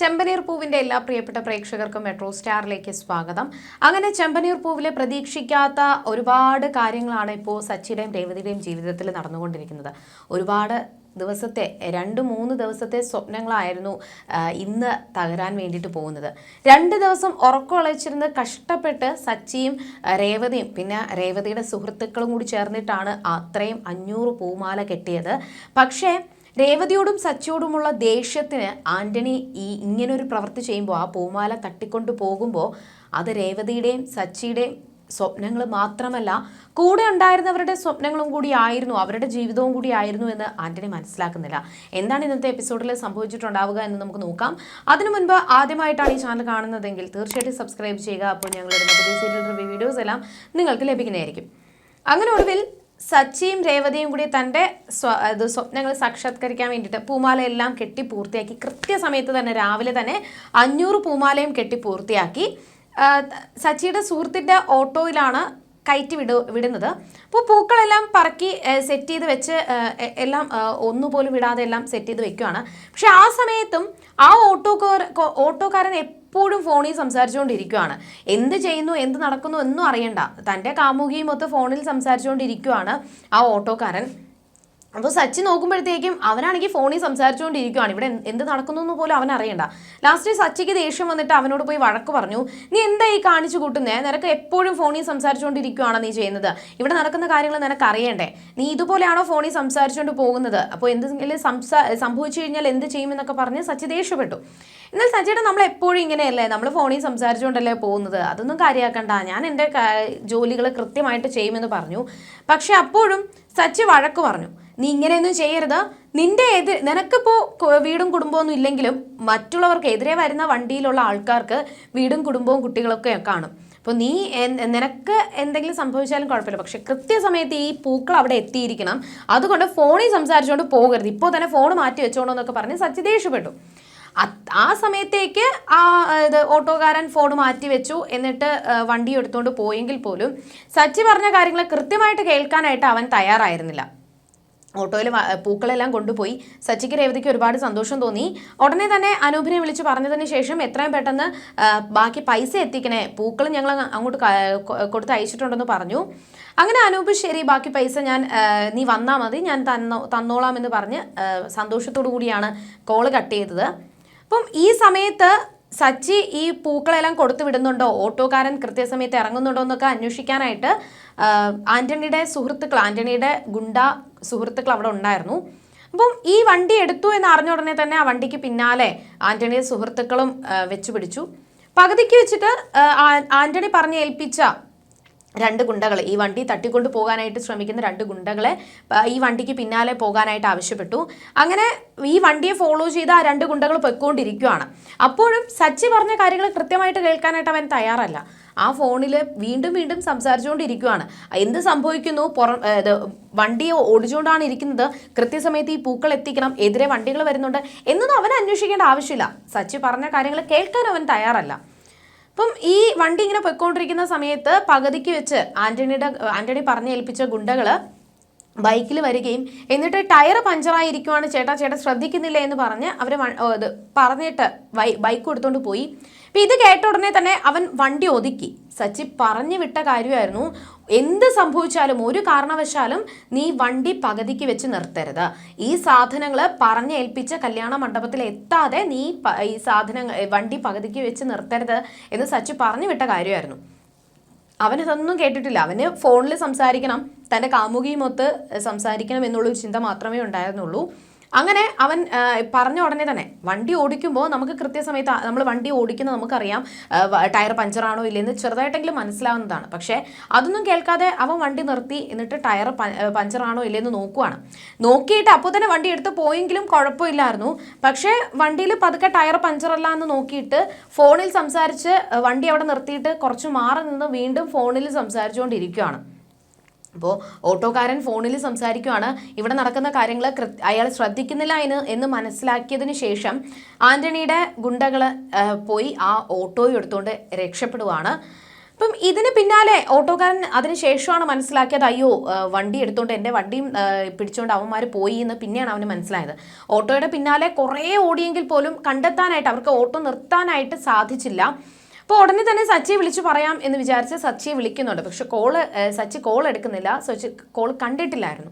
ചെമ്പനീർ പൂവിന്റെ എല്ലാ പ്രിയപ്പെട്ട പ്രേക്ഷകർക്കും മെട്രോ സ്റ്റാറിലേക്ക് സ്വാഗതം. അങ്ങനെ ചെമ്പനീർ പൂവിലെ പ്രതീക്ഷിക്കാത്ത ഒരുപാട് കാര്യങ്ങളാണ് ഇപ്പോൾ സച്ചിയുടെയും രേവതിയുടെയും ജീവിതത്തിൽ നടന്നുകൊണ്ടിരിക്കുന്നത്. ഒരുപാട് ദിവസത്തെ രണ്ട് മൂന്ന് ദിവസത്തെ സ്വപ്നങ്ങളായിരുന്നു ഇന്ന് തകരാൻ വേണ്ടിയിട്ട് പോകുന്നത്. രണ്ട് ദിവസം ഉറക്കമുളച്ചിരുന്ന് കഷ്ടപ്പെട്ട് സച്ചിയും രേവതിയും പിന്നെ രേവതിയുടെ സുഹൃത്തുക്കളും കൂടി ചേർന്നിട്ടാണ് അത്രയും അഞ്ഞൂറ് പൂമാല കെട്ടിയത്. പക്ഷേ രേവതിയോടും സച്ചിയോടുമുള്ള ദേഷ്യത്തിന് ആന്റണി ഈ ഇങ്ങനൊരു പ്രവൃത്തി ചെയ്യുമ്പോൾ ആ പൂമാല തട്ടിക്കൊണ്ട് പോകുമ്പോൾ അത് രേവതിയുടെയും സച്ചിയുടെയും സ്വപ്നങ്ങൾ മാത്രമല്ല കൂടെ ഉണ്ടായിരുന്നവരുടെ സ്വപ്നങ്ങളും കൂടി ആയിരുന്നു അവരുടെ ജീവിതവും കൂടി ആയിരുന്നു എന്ന് ആന്റണി മനസ്സിലാക്കുന്നില്ല. എന്താണ് ഇന്നത്തെ എപ്പിസോഡിൽ സംഭവിച്ചിട്ടുണ്ടാവുക എന്ന് നമുക്ക് നോക്കാം. അതിനു മുൻപ് ആദ്യമായിട്ടാണ് ഈ ചാനൽ കാണുന്നതെങ്കിൽ തീർച്ചയായിട്ടും സബ്സ്ക്രൈബ് ചെയ്യുക. അപ്പോൾ ഞങ്ങളുടെ പുതിയ സീരിയൽ റിവ്യൂ വീഡിയോസ് എല്ലാം നിങ്ങൾക്ക് ലഭിക്കുന്നതായിരിക്കും. അങ്ങനെ ഒടുവിൽ സച്ചിയും രേവതിയും കൂടി തന്റെ സ്വപ്നങ്ങൾ സാക്ഷാത്കരിക്കാൻ വേണ്ടിയിട്ട് പൂമാലയെല്ലാം കെട്ടി പൂർത്തിയാക്കി. കൃത്യസമയത്ത് തന്നെ രാവിലെ തന്നെ അഞ്ഞൂറ് പൂമാലയും കെട്ടി പൂർത്തിയാക്കി. സച്ചിയുടെ സുഹൃത്തിന്റെ ഓട്ടോയിലാണ് കയറ്റി വിട വിടുന്നത്. അപ്പോൾ പൂക്കളെല്ലാം പറക്കി സെറ്റ് ചെയ്ത് വെച്ച് എല്ലാം ഒന്നുപോലും വിടാതെ എല്ലാം സെറ്റ് ചെയ്ത് വെക്കുവാണ്. പക്ഷെ ആ സമയത്തും ആ ഓട്ടോക്കാർ ഓട്ടോക്കാരൻ എപ്പോഴും ഫോണിൽ സംസാരിച്ചുകൊണ്ടിരിക്കുകയാണ് എന്ത് ചെയ്യുന്നു എന്ത് നടക്കുന്നു എന്നും അറിയണ്ട. തന്റെ കാമുകിയും ഒത്ത് ഫോണിൽ സംസാരിച്ചുകൊണ്ടിരിക്കുകയാണ് ആ ഓട്ടോക്കാരൻ. അപ്പോൾ സച്ചിൻ നോക്കുമ്പോഴത്തേക്കും അവനാണെങ്കിൽ ഫോണിൽ സംസാരിച്ചുകൊണ്ടിരിക്കുകയാണ് ഇവിടെ എന്ത് നടക്കുന്നു എന്ന് പോലും അവൻ അറിയണ്ട. ലാസ്റ്റ് സച്ചിക്ക് ദേഷ്യം വന്നിട്ട് അവനോട് പോയി വഴക്ക് പറഞ്ഞു നീ എന്താ ഈ കാണിച്ചു കൂട്ടുന്നേ? നിനക്ക് എപ്പോഴും ഫോണിൽ സംസാരിച്ചുകൊണ്ടിരിക്കുകയാണ് നീ ചെയ്യുന്നത്. ഇവിടെ നടക്കുന്ന കാര്യങ്ങൾ നിനക്ക് അറിയണ്ടേ? നീ ഇതുപോലെയാണോ ഫോണിൽ സംസാരിച്ചുകൊണ്ട് പോകുന്നത്? അപ്പോൾ എന്തെങ്കിലും സംസാ സംഭവിച്ചു കഴിഞ്ഞാൽ എന്ത് ചെയ്യുമെന്നൊക്കെ പറഞ്ഞ് സച്ചി ദേഷ്യപ്പെട്ടു. എന്നാൽ സജിയുടെ നമ്മൾ എപ്പോഴും ഇങ്ങനെയല്ലേ? നമ്മൾ ഫോണിൽ സംസാരിച്ചുകൊണ്ടല്ലേ പോകുന്നത്? അതൊന്നും കാര്യമാക്കണ്ട ഞാൻ എന്റെ ജോലികൾ കൃത്യമായിട്ട് ചെയ്യുമെന്ന് പറഞ്ഞു. പക്ഷെ അപ്പോഴും സച്ചി വഴക്ക് പറഞ്ഞു. നീ ഇങ്ങനെയൊന്നും ചെയ്യരുത്. നിന്റെ എതിർ നിനക്കിപ്പോൾ വീടും കുടുംബമൊന്നും ഇല്ലെങ്കിലും മറ്റുള്ളവർക്ക് എതിരെ വരുന്ന വണ്ടിയിലുള്ള ആൾക്കാർക്ക് വീടും കുടുംബവും കുട്ടികളൊക്കെ കാണും. അപ്പോൾ നീ നിനക്ക് എന്തെങ്കിലും സംഭവിച്ചാലും കുഴപ്പമില്ല. പക്ഷെ കൃത്യസമയത്ത് ഈ പൂക്കൾ അവിടെ എത്തിയിരിക്കണം. അതുകൊണ്ട് ഫോണിൽ സംസാരിച്ചുകൊണ്ട് പോകരുത്. ഇപ്പോൾ തന്നെ ഫോൺ മാറ്റി വെച്ചോണ്ടോ എന്നൊക്കെ പറഞ്ഞ് സച്ചി ദേഷ്യപ്പെട്ടു. ആ സമയത്തേക്ക് ആ ഇത് ഓട്ടോകാരൻ ഫോൺ മാറ്റി വെച്ചു. എന്നിട്ട് വണ്ടി എടുത്തുകൊണ്ട് പോയെങ്കിൽ പോലും സച്ചി പറഞ്ഞ കാര്യങ്ങൾ കൃത്യമായിട്ട് കേൾക്കാനായിട്ട് അവൻ തയ്യാറായിരുന്നില്ല. ഓട്ടോയിൽ പൂക്കളെല്ലാം കൊണ്ടുപോയി. സച്ചിക്ക് രേവതിക്ക് ഒരുപാട് സന്തോഷം തോന്നി. ഉടനെ തന്നെ അനൂപിനെ വിളിച്ച് പറഞ്ഞതിന് ശേഷം എത്രയും പെട്ടെന്ന് ബാക്കി പൈസ എത്തിക്കണേ. പൂക്കൾ ഞങ്ങൾ അങ്ങോട്ട് കൊടുത്ത് അയച്ചിട്ടുണ്ടെന്ന് പറഞ്ഞു. അങ്ങനെ അനൂപ് ശരി ബാക്കി പൈസ ഞാൻ നീ വന്നാൽ മതി. ഞാൻ തന്നോ തന്നോളാം എന്ന് പറഞ്ഞ് സന്തോഷത്തോടു കൂടിയാണ് കോൾ കട്ട് ചെയ്തത്. അപ്പം ഈ സമയത്ത് സച്ചി ഈ പൂക്കളെല്ലാം കൊടുത്തു വിടുന്നുണ്ടോ? ഓട്ടോക്കാരൻ കൃത്യസമയത്ത് ഇറങ്ങുന്നുണ്ടോ എന്നൊക്കെ അന്വേഷിക്കാനായിട്ട് ആന്റണിയുടെ സുഹൃത്തുക്കൾ ആന്റണിയുടെ ഗുണ്ട സുഹൃത്തുക്കൾ അവിടെ ഉണ്ടായിരുന്നു. അപ്പം ഈ വണ്ടി എടുത്തു എന്ന് അറിഞ്ഞ ഉടനെ തന്നെ ആ വണ്ടിക്ക് പിന്നാലെ ആന്റണിയുടെ സുഹൃത്തുക്കളും വെച്ചുപിടിച്ചു. പിടിച്ചു പകുതിക്ക് വെച്ചിട്ട് ആന്റണി പറഞ്ഞ് ഏൽപ്പിച്ച രണ്ട് ഗുണ്ടകൾ ഈ വണ്ടി തട്ടിക്കൊണ്ട് പോകാനായിട്ട് ശ്രമിക്കുന്ന രണ്ട് ഗുണ്ടകളെ ഈ വണ്ടിക്ക് പിന്നാലെ പോകാനായിട്ട് ആവശ്യപ്പെട്ടു. അങ്ങനെ ഈ വണ്ടിയെ ഫോളോ ചെയ്ത് ആ രണ്ട് ഗുണ്ടകൾ പൊയ്ക്കൊണ്ടിരിക്കുകയാണ് അപ്പോഴും സച്ചി പറഞ്ഞ കാര്യങ്ങൾ കൃത്യമായിട്ട് കേൾക്കാനായിട്ട് അവൻ തയ്യാറല്ല. ആ ഫോണിൽ വീണ്ടും വീണ്ടും സംസാരിച്ചുകൊണ്ടിരിക്കുകയാണ് എന്ത് സംഭവിക്കുന്നു? പുറം വണ്ടിയെ ഓടിച്ചുകൊണ്ടാണ് ഇരിക്കുന്നത്. കൃത്യസമയത്ത് ഈ പൂക്കൾ എത്തിക്കണം എതിരെ വണ്ടികൾ വരുന്നുണ്ട് എന്നൊന്നും അവൻ അന്വേഷിക്കേണ്ട ആവശ്യമില്ല. സച്ചി പറഞ്ഞ കാര്യങ്ങൾ കേൾക്കാൻ അവൻ തയ്യാറല്ല. അപ്പം ഈ വണ്ടി ഇങ്ങനെ പോയിക്കൊണ്ടിരിക്കുന്ന സമയത്ത് പകുതിക്ക് വെച്ച് ആന്റണിയുടെ ആന്റണി പറഞ്ഞ് ഏൽപ്പിച്ച ഗുണ്ടകൾ ബൈക്കിൽ വരികയും എന്നിട്ട് ടയർ പഞ്ചറായിരിക്കുവാണ് ചേട്ടാ ചേട്ടാ ശ്രദ്ധിക്കുന്നില്ല എന്ന് പറഞ്ഞ് അവർ ഇത് പറഞ്ഞിട്ട് ബൈക്ക് കൊടുത്തോണ്ട് പോയി. അപ്പം ഇത് കേട്ട ഉടനെ തന്നെ അവൻ വണ്ടി ഒതുക്കി. സച്ചി പറഞ്ഞു വിട്ട കാര്യമായിരുന്നു. എന്ത് സംഭവിച്ചാലും ഒരു കാരണവശാലും നീ വണ്ടി പകുതിക്ക് വെച്ച് നിർത്തരുത്. ഈ സാധനങ്ങൾ പറഞ്ഞേൽപ്പിച്ച കല്യാണ മണ്ഡപത്തിൽ എത്താതെ നീ ഈ സാധനങ്ങൾ വണ്ടി പകുതിക്ക് വെച്ച് നിർത്തരുത് എന്ന് സച്ചി പറഞ്ഞു വിട്ട കാര്യമായിരുന്നു. അവനതൊന്നും കേട്ടിട്ടില്ല. അവന് ഫോണിൽ സംസാരിക്കണം. തന്റെ കാമുകിയുമൊത്ത് സംസാരിക്കണം എന്നുള്ളൊരു ചിന്ത മാത്രമേ ഉണ്ടായിരുന്നുള്ളൂ. അങ്ങനെ അവൻ പറഞ്ഞ ഉടനെ തന്നെ വണ്ടി ഓടിക്കുമ്പോൾ നമുക്ക് കൃത്യസമയത്ത് നമ്മൾ വണ്ടി ഓടിക്കുന്നത് നമുക്കറിയാം ടയർ പഞ്ചറാണോ ഇല്ലെന്ന് ചെറുതായിട്ടെങ്കിലും മനസ്സിലാവുന്നതാണ്. പക്ഷേ അതൊന്നും കേൾക്കാതെ അവൻ വണ്ടി നിർത്തി എന്നിട്ട് ടയർ പഞ്ചറാണോ ഇല്ലെന്ന് നോക്കുവാണ്. നോക്കിയിട്ട് അപ്പോൾ തന്നെ വണ്ടി എടുത്ത് പോയെങ്കിലും കുഴപ്പമില്ലായിരുന്നു. പക്ഷേ വണ്ടിയിൽ പതുക്കെ ടയർ പഞ്ചറല്ല എന്ന് നോക്കിയിട്ട് ഫോണിൽ സംസാരിച്ച് വണ്ടി അവിടെ നിർത്തിയിട്ട് കുറച്ച് മാറി നിന്ന് വീണ്ടും ഫോണിൽ സംസാരിച്ചുകൊണ്ടിരിക്കുകയാണ് അപ്പോൾ ഓട്ടോക്കാരൻ ഫോണിൽ സംസാരിക്കുവാണ്. ഇവിടെ നടക്കുന്ന കാര്യങ്ങൾ അയാൾ ശ്രദ്ധിക്കുന്നില്ല എന്ന് എന്ന് മനസ്സിലാക്കിയതിന് ശേഷം ആന്റണിയുടെ ഗുണ്ടകൾ പോയി ആ ഓട്ടോയും എടുത്തുകൊണ്ട് രക്ഷപ്പെടുവാണ്. അപ്പം ഇതിന് പിന്നാലെ ഓട്ടോക്കാരൻ അതിന് ശേഷമാണ് മനസ്സിലാക്കിയത് അയ്യോ വണ്ടി എടുത്തോണ്ട് എന്റെ വണ്ടിയും പിടിച്ചോണ്ട് അവന്മാർ പോയി എന്ന് പിന്നെയാണ് അവന് മനസ്സിലായത്. ഓട്ടോയുടെ പിന്നാലെ കുറേ ഓടിയെങ്കിൽ പോലും കണ്ടെത്താനായിട്ട് അവർക്ക് ഓട്ടോ നിർത്താനായിട്ട് സാധിച്ചില്ല. അപ്പോൾ ഉടനെ തന്നെ സച്ചിയെ വിളിച്ചു പറയാം എന്ന് വിചാരിച്ച് സച്ചിയെ വിളിക്കുന്നുണ്ട്. പക്ഷെ കോൾ സച്ചി കോൾ എടുക്കുന്നില്ല. സച്ചി കോൾ കണ്ടിട്ടില്ലായിരുന്നു.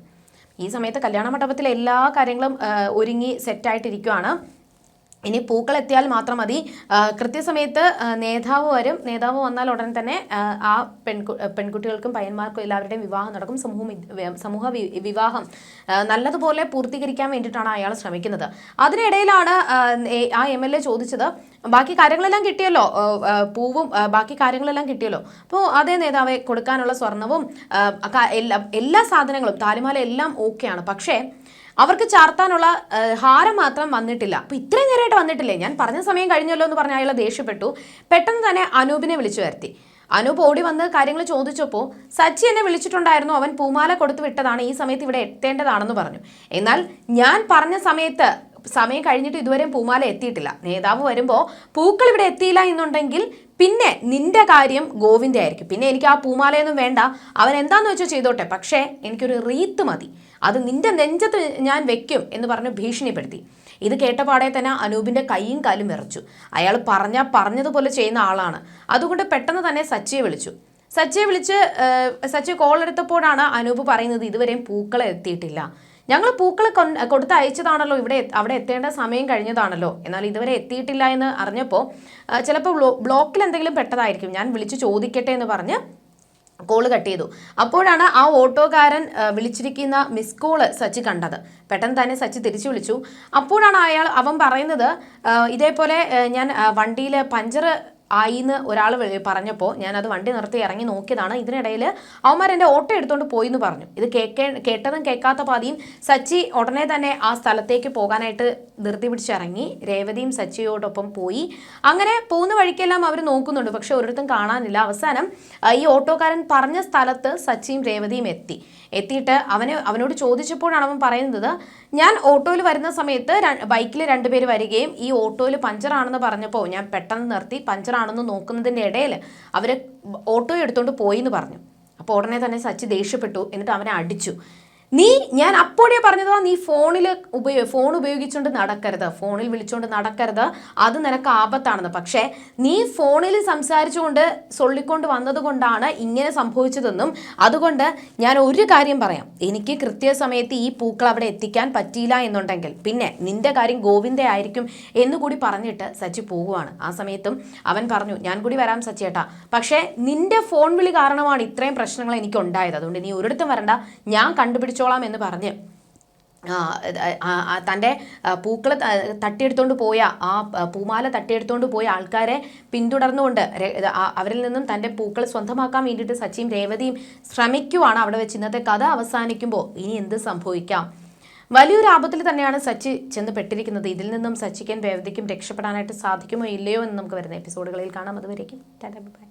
ഈ സമയത്ത് കല്യാണ മണ്ഡപത്തിലെ എല്ലാ കാര്യങ്ങളും ഒരുങ്ങി സെറ്റായിട്ടിരിക്കുവാണ് ഇനി പൂക്കൾ എത്തിയാൽ മാത്രം മതി. കൃത്യസമയത്ത് നേതാവ് വരും. നേതാവ് വന്നാൽ ഉടൻ തന്നെ ആ, പെൺകു പെൺകുട്ടികൾക്കും പയ്യന്മാർക്കും എല്ലാവരുടെയും വിവാഹം നടക്കും. സമൂഹ സമൂഹ വിവാഹം നല്ലതുപോലെ പൂർത്തീകരിക്കാൻ വേണ്ടിയിട്ടാണ് അയാൾ ശ്രമിക്കുന്നത്. അതിനിടയിലാണ് ആ, എം എൽ എ ചോദിച്ചത് ബാക്കി കാര്യങ്ങളെല്ലാം കിട്ടിയല്ലോ? പൂവും ബാക്കി കാര്യങ്ങളെല്ലാം കിട്ടിയല്ലോ? അപ്പോൾ അതേ നേതാവെ കൊടുക്കാനുള്ള സ്വർണവും എല്ലാ എല്ലാ സാധനങ്ങളും താലിമാല എല്ലാം ഓക്കെയാണ്. പക്ഷേ അവർക്ക് ചാർത്താനുള്ള ഹാരം മാത്രം വന്നിട്ടില്ല. അപ്പൊ ഇത്രയും നേരമായിട്ട് വന്നിട്ടില്ലേ? ഞാൻ പറഞ്ഞ സമയം കഴിഞ്ഞല്ലോ എന്ന് പറഞ്ഞ അയാൾ ദേഷ്യപ്പെട്ടു. പെട്ടെന്ന് തന്നെ അനൂപിനെ വിളിച്ചു വരുത്തി. അനൂപ് ഓടി വന്ന് കാര്യങ്ങൾ ചോദിച്ചപ്പോൾ സച്ചി എന്നെ വിളിച്ചിട്ടുണ്ടായിരുന്നു. അവൻ പൂമാല കൊടുത്തു വിട്ടതാണ്. ഈ സമയത്ത് ഇവിടെ എത്തേണ്ടതാണെന്ന് പറഞ്ഞു. എന്നാൽ ഞാൻ പറഞ്ഞ സമയത്ത് സമയം കഴിഞ്ഞിട്ട് ഇതുവരെയും പൂമാല എത്തിയിട്ടില്ല. നേതാവ് വരുമ്പോൾ പൂക്കൾ ഇവിടെ എത്തിയില്ല എന്നുണ്ടെങ്കിൽ പിന്നെ നിന്റെ കാര്യം ഗോവിന്ദ ആയിരിക്കും പിന്നെ എനിക്ക് ആ പൂമാലയൊന്നും വേണ്ട. അവൻ എന്താന്ന് വെച്ചോ ചെയ്തോട്ടെ. പക്ഷേ എനിക്കൊരു റീത്ത് മതി. അത് നിന്റെ നെഞ്ചത്ത് ഞാൻ വെക്കും എന്ന് പറഞ്ഞ് ഭീഷണിപ്പെടുത്തി. ഇത് കേട്ടപാടെ തന്നെ അനൂപിന്റെ കൈയും കാലും വിറച്ചു. അയാൾ പറഞ്ഞാൽ പറഞ്ഞതുപോലെ ചെയ്യുന്ന ആളാണ്. അതുകൊണ്ട് പെട്ടെന്ന് തന്നെ സച്ചിയെ വിളിച്ചു. സച്ചിയെ വിളിച്ച് സച്ചി കോൾ എടുത്തപ്പോഴാണ് അനൂപ് പറയുന്നത് ഇതുവരെയും പൂക്കളെ എത്തിയിട്ടില്ല. ഞങ്ങൾ പൂക്കൾ കൊടുത്ത് അയച്ചതാണല്ലോ ഇവിടെ അവിടെ എത്തേണ്ട സമയം കഴിഞ്ഞതാണല്ലോ. എന്നാൽ ഇതുവരെ എത്തിയിട്ടില്ല എന്ന് അറിഞ്ഞപ്പോൾ ചിലപ്പോൾ ബ്ലോക്കിൽ എന്തെങ്കിലും പെട്ടതായിരിക്കും. ഞാൻ വിളിച്ച് ചോദിക്കട്ടെ എന്ന് പറഞ്ഞ് കോൾ കട്ട് ചെയ്തു. അപ്പോഴാണ് ആ ഓട്ടോക്കാരൻ ആ, വിളിച്ചിരിക്കുന്ന മിസ് കോൾ സച്ചി കണ്ടത്. പെട്ടെന്ന് തന്നെ സച്ചി തിരിച്ചു വിളിച്ചു. അപ്പോഴാണ് അയാൾ അവൻ പറയുന്നത് ഇതേപോലെ ഞാൻ വണ്ടിയിൽ പഞ്ചർ ആയിന്ന് ഒരാൾ പറഞ്ഞപ്പോൾ ഞാനത് വണ്ടി നിർത്തി ഇറങ്ങി നോക്കിയതാണ്. ഇതിനിടയിൽ അവന്മാർ എന്റെ ഓട്ടോ എടുത്തുകൊണ്ട് പോയി എന്ന് പറഞ്ഞു. ഇത് കേൾക്കേ കേട്ടതും കേൾക്കാത്ത പാതിയും സച്ചി ഉടനെ തന്നെ ആ സ്ഥലത്തേക്ക് പോകാനായിട്ട് ധൃതി പിടിച്ചിറങ്ങി രേവതിയും സച്ചിയോടൊപ്പം പോയി. അങ്ങനെ പോകുന്ന വഴിക്കെല്ലാം അവർ നോക്കുന്നുണ്ട്. പക്ഷെ ഒരിടത്തും കാണാനില്ല. അവസാനം ഈ ഓട്ടോക്കാരൻ പറഞ്ഞ സ്ഥലത്ത് സച്ചിയും രേവതിയും എത്തി. എത്തിയിട്ട് അവനെ അവനോട് ചോദിച്ചപ്പോഴാണ് അവൻ പറയുന്നത് ഞാൻ ഓട്ടോയിൽ വരുന്ന സമയത്ത് ബൈക്കിൽ രണ്ടുപേര് വരികയും ഈ ഓട്ടോയിൽ പഞ്ചറാണെന്ന് പറഞ്ഞപ്പോൾ ഞാൻ പെട്ടെന്ന് നിർത്തി. പഞ്ചറാണെന്ന് നോക്കുന്നതിന്റെ ഇടയിൽ അവർ ഓട്ടോ എടുത്തുകൊണ്ട് പോയി എന്ന് പറഞ്ഞു. അപ്പോൾ ഉടനെ തന്നെ സച്ചി ദേഷ്യപ്പെട്ടു. എന്നിട്ട് അവനെ അടിച്ചു. നീ ഞാൻ അപ്പോഴേ പറഞ്ഞതാ നീ ഫോണിൽ ഉപയോഗ ഫോൺ ഉപയോഗിച്ചുകൊണ്ട് നടക്കരുത്. ഫോണിൽ വിളിച്ചുകൊണ്ട് നടക്കരുത്. അത് നിനക്ക് ആപത്താണെന്ന്. പക്ഷേ നീ ഫോണിൽ സംസാരിച്ചുകൊണ്ട് സൊള്ളിക്കൊണ്ട് വന്നതുകൊണ്ടാണ് ഇങ്ങനെ സംഭവിച്ചതെന്നും അതുകൊണ്ട് ഞാൻ ഒരു കാര്യം പറയാം. എനിക്ക് കൃത്യസമയത്ത് ഈ പൂക്കൾ അവിടെ എത്തിക്കാൻ പറ്റിയില്ല എന്നുണ്ടെങ്കിൽ പിന്നെ നിന്റെ കാര്യം ഗോവിന്ദ ആയിരിക്കും എന്നുകൂടി പറഞ്ഞിട്ട് സച്ചി പോകുവാണ് ആ സമയത്തും അവൻ പറഞ്ഞു ഞാൻ കൂടി വരാം സച്ചിയേട്ടാ പക്ഷേ നിന്റെ ഫോൺ വിളി കാരണമാണ് ഇത്രയും പ്രശ്നങ്ങൾ എനിക്ക് ഉണ്ടായത് അതുകൊണ്ട് നീ ഒരിടത്തും വരണ്ട. ഞാൻ കണ്ടുപിടിച്ചോളാം എന്ന് പറഞ്ഞ് തന്റെ പൂക്കൾ തട്ടിയെടുത്തോണ്ട് പോയ ആ പൂമാല തട്ടിയെടുത്തോണ്ട് പോയ ആൾക്കാരെ പിന്തുടർന്നുകൊണ്ട് അവരിൽ നിന്നും തന്റെ പൂക്കൾ സ്വന്തമാക്കാൻ വേണ്ടിയിട്ട് സച്ചിയും രേവതിയും ശ്രമിക്കുവാണ് അവിടെ വെച്ച് ഇന്നത്തെ കഥ അവസാനിക്കുമ്പോൾ. ഇനി എന്ത് സംഭവിക്കാം? വലിയൊരു ആപത്തിൽ തന്നെയാണ് സച്ചി ചെന്ന് പെട്ടിരിക്കുന്നത്. ഇതിൽ നിന്നും സച്ചിക്കും രേവതിക്കും രക്ഷപ്പെടാനായിട്ട് സാധിക്കുമോ ഇല്ലയോ എന്ന് നമുക്ക് വരുന്ന എപ്പിസോഡുകളിൽ കാണാം. അതുവരേക്കും ടാറ്റാ ബൈ.